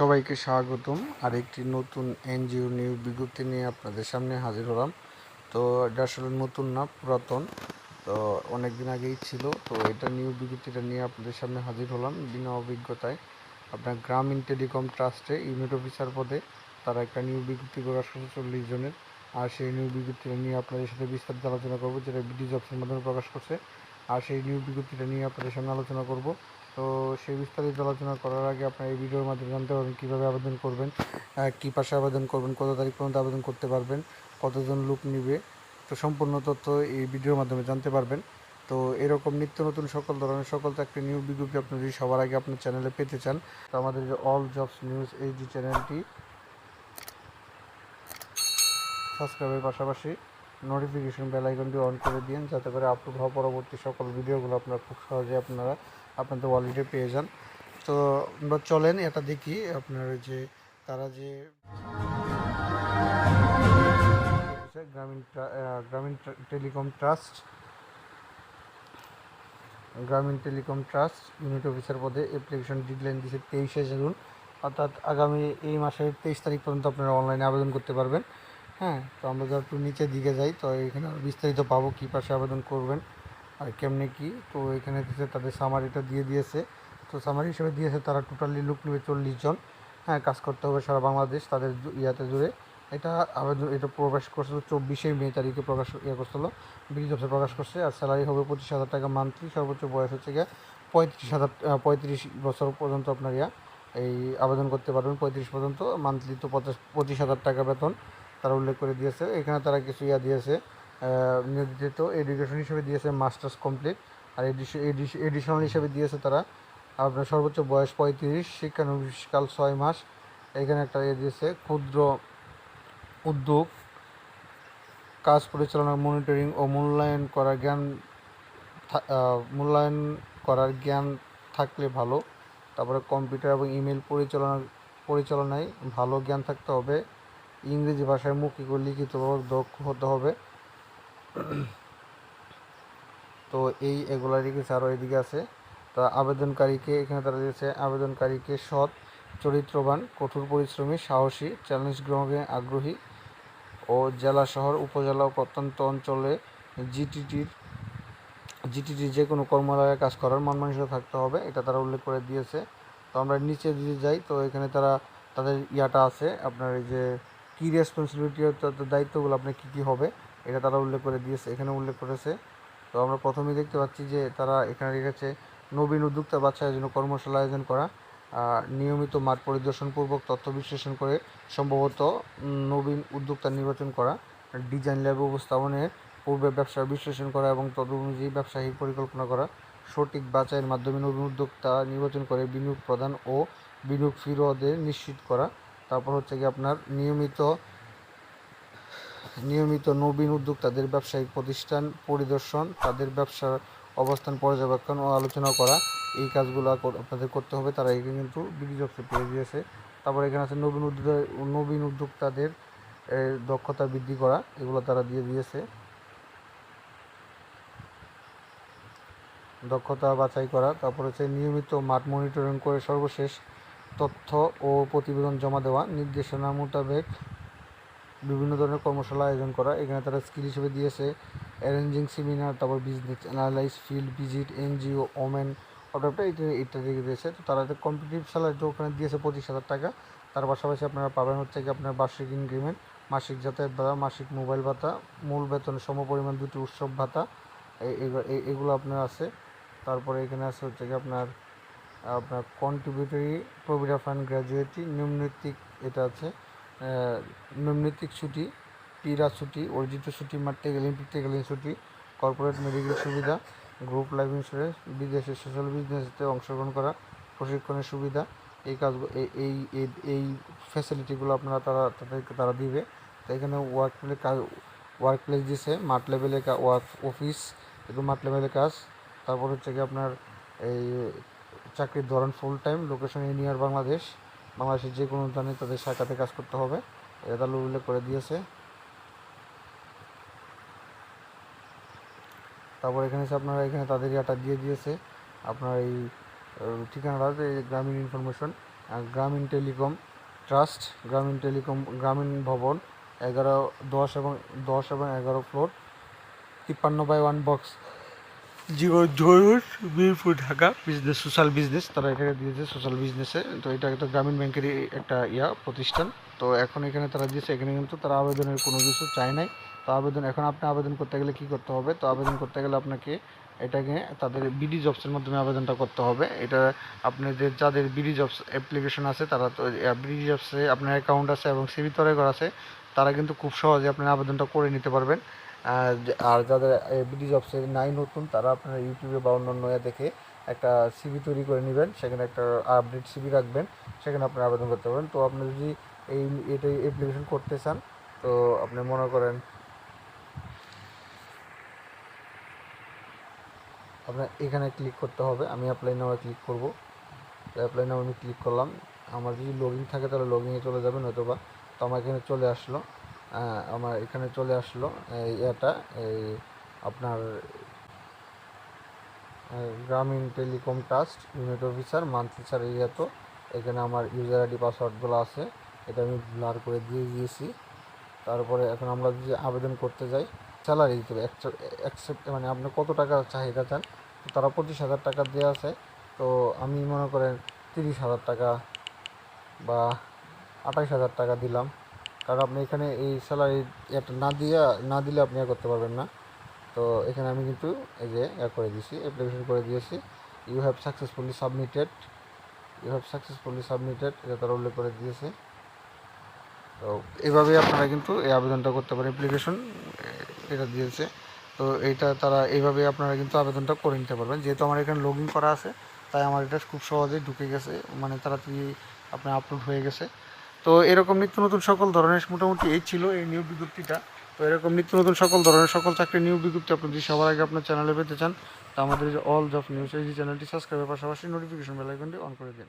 সবাইকে স্বাগতম। আর একটি নতুন এনজিও নিউ বিজ্ঞপ্তি নিয়ে আপনাদের সামনে হাজির হলাম। তো এটা আসলে নতুন না, পুরাতন। তো অনেক দিন আগেই ছিল। তো এটা নিউ বিজ্ঞপ্তিটা নিয়ে আপনাদের সামনে হাজির হলাম বিনা অভিজ্ঞতায়। আপনার গ্রামীণ টেলিকম ট্রাস্টে ইউনিট অফিসার পদে তারা একটা নিউ বিজ্ঞপ্তি প্রকাশ করছে চল্লিশ জনের। আর সেই নিউ বিজ্ঞপ্তিটা নিয়ে আপনাদের সাথে বিস্তারিত আলোচনা করব, যেটা বিডি জবসের মাধ্যমে প্রকাশ করছে। আর সেই নিউ বিজ্ঞপ্তিটা নিয়ে আপনাদের সামনে আলোচনা করব। তো সেই বিস্তারিত আলোচনা করার আগে আপনার এই ভিডিওর মাধ্যমে জানতে পারবেন কীভাবে আবেদন করবেন কী পাশে আবেদন করবেন, কত তারিখ পর্যন্ত আবেদন করতে পারবেন, কতজন লোক নিবে। তো সম্পূর্ণ তথ্য এই ভিডিওর মাধ্যমে জানতে পারবেন। তো এরকম নিত্য নতুন সকল ধরনের সকল চাকরি নিয়োগ বিজ্ঞপ্তি আপনি যদি সবার আগে আপনার চ্যানেলে পেতে চান, তো আমাদের যে অল জবস নিউজ এই যে চ্যানেলটি সাবস্ক্রাইবের পাশাপাশি নোটিফিকেশন বেল আইকনটি অন করে দিন, যাতে করে আপলোড হওয়া পরবর্তী সকল ভিডিওগুলো আপনারা খুব সহজে আপনারা আপনাদের ওয়ালেটে পেয়ে যান। তো আমরা চলেন, এটা দেখি আপনার যে, তারা যে Grameen Grameen telecom trust, Grameen telecom trust, unit officer পদে অ্যাপ্লিকেশন ডেডলাইন দিয়েছে তেইশে জুন। অর্থাৎ আগামী এই মাসের তেইশ তারিখ পর্যন্ত আপনারা অনলাইনে আবেদন করতে পারবেন। হ্যাঁ তো আমরা যদি একটু নিচের দিকে যাই, তো এখানে বিস্তারিত পাবো কী পাশে আবেদন করবেন। আর কেমনে কি? তো এখানে দিয়েছে তাদের সামারিটা দিয়ে দিয়েছে। তো সামারি হিসেবে দিয়েছে তারা টোটালি লুক নেবে চল্লিশ জন। হ্যাঁ কাজ করতে হবে সারা বাংলাদেশ তাদের ইয়াতে জুড়ে। এটা আবেদন এটা প্রকাশ করছিল চব্বিশে মে তারিখে প্রকাশ ইয়ে করছিল। অফিসে প্রকাশ করছে। আর স্যালারি হবে পঁচিশ হাজার টাকা মান্থলি সর্বোচ্চ বয়স হচ্ছে গিয়ে পঁয়ত্রিশ হাজার পঁয়ত্রিশ বছর পর্যন্ত আপনার ইয়া এই আবেদন করতে পারবেন। পঁয়ত্রিশ পর্যন্ত মান্থলি তো পঁচিশ হাজার টাকা বেতন তারা উল্লেখ করে দিয়েছে। এখানে তারা কিছু ইয়া দিয়েছে। নিয়োজিত এডুকেশন হিসেবে দিয়েছে মাস্টার্স কমপ্লিট আর এডিশনাল হিসেবে দিয়েছে তারা আপনার সর্বোচ্চ বয়স পঁয়ত্রিশ শিক্ষানবিষ্কাল ছয় মাস। এখানে একটা ইয়ে দিয়েছে, ক্ষুদ্র উদ্যোগ, কাজ পরিচালনা মনিটরিং ও মূল্যায়ন করার জ্ঞান মূল্যায়ন করার জ্ঞান থাকলে ভালো। তারপরে কম্পিউটার এবং ইমেল পরিচালনা পরিচালনায় ভালো জ্ঞান থাকতে হবে। ইংরেজি ভাষায় মৌখিক ও লিখিতভাবে দক্ষ হতে হবে। তো এই এগুলা রেখেছে আরও এদিকে আছে। তা আবেদনকারীকে এখানে তারা দিয়েছে, আবেদনকারীকে সৎ, চরিত্রবান, কঠোর পরিশ্রমী, সাহসী, চ্যালেঞ্জ গ্রহণে আগ্রহী ও জেলা, শহর, উপজেলা ও প্রত্যন্ত অঞ্চলে জিটিটির জিটিটির যে কোনো কর্মলয়ে কাজ করার মান মানসিকতা থাকতে হবে, এটা তারা উল্লেখ করে দিয়েছে। তো আমরা নিচে যদি যাই, তো এখানে তারা, তাদের ইয়াটা আছে, আপনার এই যে কী রেসপন্সিবিলিটি দায়িত্বগুলো, আপনার কী কী হবে? এটা তারা উল্লেখ করে দিয়েছে, এখানে উল্লেখ করেছে। তো আমরা প্রথমেই দেখতে পাচ্ছি যে তারা এখানে রেখেছে নবীন উদ্যোক্তা বাচ্চাদের জন্য কর্মশালা আয়োজন করা নিয়মিত মাঠ পরিদর্শনপূর্বক তথ্য বিশ্লেষণ করে সম্ভবত নবীন উদ্যোক্তা নির্বাচন করা, ডিজাইন ল্যাব উপস্থাপনের পূর্বে ব্যবসা বিশ্লেষণ করা এবং তদ অনুযায়ী ব্যবসায়িক পরিকল্পনা করা, সঠিক বাছাইয়ের মাধ্যমে নবীন উদ্যোক্তা নির্বাচন করে বিনিয়োগ প্রদান ও বিনিয়োগ ফিরোদের নিশ্চিত করা। তারপর হচ্ছে কি আপনার নিয়মিত নিয়মিত নবীন উদ্যোক্তাদের ব্যবসায়িক প্রতিষ্ঠান, পরিদর্শন, তাদের ব্যবসার অবস্থান, পর্যবেক্ষণ ও আলোচনা করা, এই কাজগুলো আপনাদের করতে হবে। তারা এখানে কিন্তু বিডি পেয়ে দিয়েছে। তারপর এখানে আছে নবীন উদ্যোগ, নবীন উদ্যোক্তাদের দক্ষতা বৃদ্ধি করা, এগুলো তারা দিয়ে দিয়েছে। দক্ষতা বাছাই করা, তারপর হচ্ছে নিয়মিত মাঠ মনিটরিং করে সর্বশেষ তথ্য ও প্রতিবেদন জমা দেওয়া, নির্দেশনা মোতাবেক বিভিন্ন ধরনের কর্মশালা আয়োজন করা। এখানে তারা স্কিল হিসেবে দিয়েছে। অ্যারেঞ্জিং সেমিনার তারপর business analyze field visit NGO women অর্ডারটা এটা এটা রেখে দিয়েছে। তো তারা একটা কম্পিটিটিভ স্যালারিটা ওখানে দিয়েছে পঁচিশ হাজার টাকা, তার পাশাপাশি আপনারা পাবেন হচ্ছে কি আপনার বার্ষিক ইনক্রিমেন্ট মাসিক যাতায়াত ভাতা, মাসিক মোবাইল ভাতা, মূল বেতনের সমপরিমাণ দুটি উৎসব ভাতা এগুলো আপনার আছে। তারপরে এখানে আছে হচ্ছে কি আপনার আপনার কন্ট্রিবিউটরি প্রভিডেন্ট ফান্ড গ্র্যাজুয়েটি নিম্নৈতিক এটা আছে। আহ, নিম্নৈতিক ছুটি পিরা ছুটি অর্জিত ছুটি পিটতে গেলেন ছুটি কর্পোরেট মেডিকেল সুবিধা গ্রুপ লাইফ ইন্স্যুরেন্স বিদেশে সোশ্যাল বিজনেসে অংশগ্রহণ করা প্রশিক্ষণের সুবিধা এই কাজগুলো এই এই ফ্যাসিলিটিগুলো আপনারা তারা তাদেরকে তারা দিবে। তো এখানে ওয়ার্ক প্লে কাজ ওয়ার্ক প্লেস দিছে মাঠ লেভেলে ওয়ার্ক অফিস এগুলো মাঠ লেভেলে কাজ তারপর হচ্ছে কি আপনার এই চাকরির ধরন ফুল টাইম লোকেশন ইনিয়ার বাংলাদেশ বাংলাদেশের যে কোনো স্থানে তাদের শাখাতে কাজ করতে হবে। এটা তাহলে উল্লেখ করে দিয়েছে। তারপর এখানে এসে আপনারা এখানে তাদের ইয়াটা দিয়ে দিয়েছে। আপনার এই ঠিকানাটা গ্রামীণ ইনফরমেশন গ্রামীণ টেলিকম ট্রাস্ট, গ্রামীণ টেলিকম, গ্রামীণ ভবন, এগারো, দশ এবং দশ এবং এগারো ফ্লোর, তিপ্পান্ন বাই ওয়ান বক্স। জীবন জরুর Mirpur Dhaka business social business তারা এটাকে দিয়েছে সোশ্যাল বিজনেসে তো এটা একটা গ্রামীণ ব্যাংকেরই একটা ইয়া প্রতিষ্ঠান। তো এখন এখানে তারা দিয়েছে, এখানে কিন্তু তারা আবেদনের কোনো কিছু চায় নাই। তো আবেদন, এখন আপনি আবেদন করতে গেলে কি করতে হবে? তো আবেদন করতে গেলে আপনাকে এটাকে তাদের বিডি জবসের মাধ্যমে আবেদনটা করতে হবে। এটা আপনাদের যাদের বিডি জবস অ্যাপ্লিকেশন আছে, তারা তো বিডি জবসে আপনার অ্যাকাউন্ট আছে এবং সিবি তৈরি আছে, তারা কিন্তু খুব সহজে আপনার আবেদনটা করে নিতে পারবেন। আর যাদের বিডি জবসে নাই নতুন, তারা আপনারা ইউটিউবে বা অন্যান্য ইয়ে দেখে একটা সিবি তৈরি করে নেবেন। সেখানে একটা আপডেট সিবি রাখবেন। সেখানে আপনি আবেদন করতে পারবেন। তো আপনি যদি এই, এটা অ্যাপ্লিকেশন করতে চান, তো আপনি মনে করেন, আপনার এখানে ক্লিক করতে হবে। আমি অ্যাপ্লাই নাও ক্লিক করব। অ্যাপ্লাই নাও আমি ক্লিক করলাম। আমার যদি লগ থাকে, তাহলে লগ ইনে চলে যাবেন হয়তো বা তো আমার এখানে চলে আসলো। আমার এখানে চলে আসলো এটা এই আপনার Grameen telecom trust unit officer, monthly sir এই তো এখানে আমার ইউজার আইডি পাসওয়ার্ডগুলো আছে, এটা আমি ব্লার করে দিয়ে দিয়েছি। তারপরে এখন আমরা যদি আবেদন করতে যাই স্যালারি দিতে হবে অ্যাকসেপ্ট মানে আপনি কত টাকা চাহিদা চান তারা পঁচিশ হাজার টাকা দেওয়া আছে। তো আমি মনে করেন তিরিশ হাজার টাকা বা আঠাশ হাজার টাকা দিলাম। কারণ আপনি এখানে এই স্যালারি এটা না দিয়ে, না দিলে আপনি ইয়ে করতে পারবেন না। তো এখানে আমি কিন্তু এই যে করে দিয়েছি অ্যাপ্লিকেশন করে দিয়েছি। You have successfully submitted you have successfully submitted এটা তারা উল্লেখ করে দিয়েছে। তো এইভাবেই আপনারা কিন্তু এই আবেদনটা করতে পারেন অ্যাপ্লিকেশন এটা দিয়েছে। তো এইটা তারা এইভাবে আপনারা কিন্তু আবেদনটা করে নিতে পারবেন। যেহেতু আমার এখানে লগ করা আছে, তাই আমার এটা খুব সহজেই ঢুকে গেছে। মানে তাড়াতাড়ি আপনার আপলোড হয়ে গেছে। তো এরকম নিত্য নতুন সকল ধরনের মোটামুটি এই ছিল এই নিয়োগ বিজ্ঞপ্তিটা। তো এরকম নিত্য নতুন সকল ধরনের সকল চাকরির নিয়োগ বিজ্ঞপ্তি আপনি যদি সবার আগে আপনার চ্যানেলে পেতে চান, তো আমাদের যে অল জব নিউজ এই যে চ্যানেলটি সাবস্ক্রাইবের পাশাপাশি নোটিফিকেশন বেলাইকনটি অন করে দিন।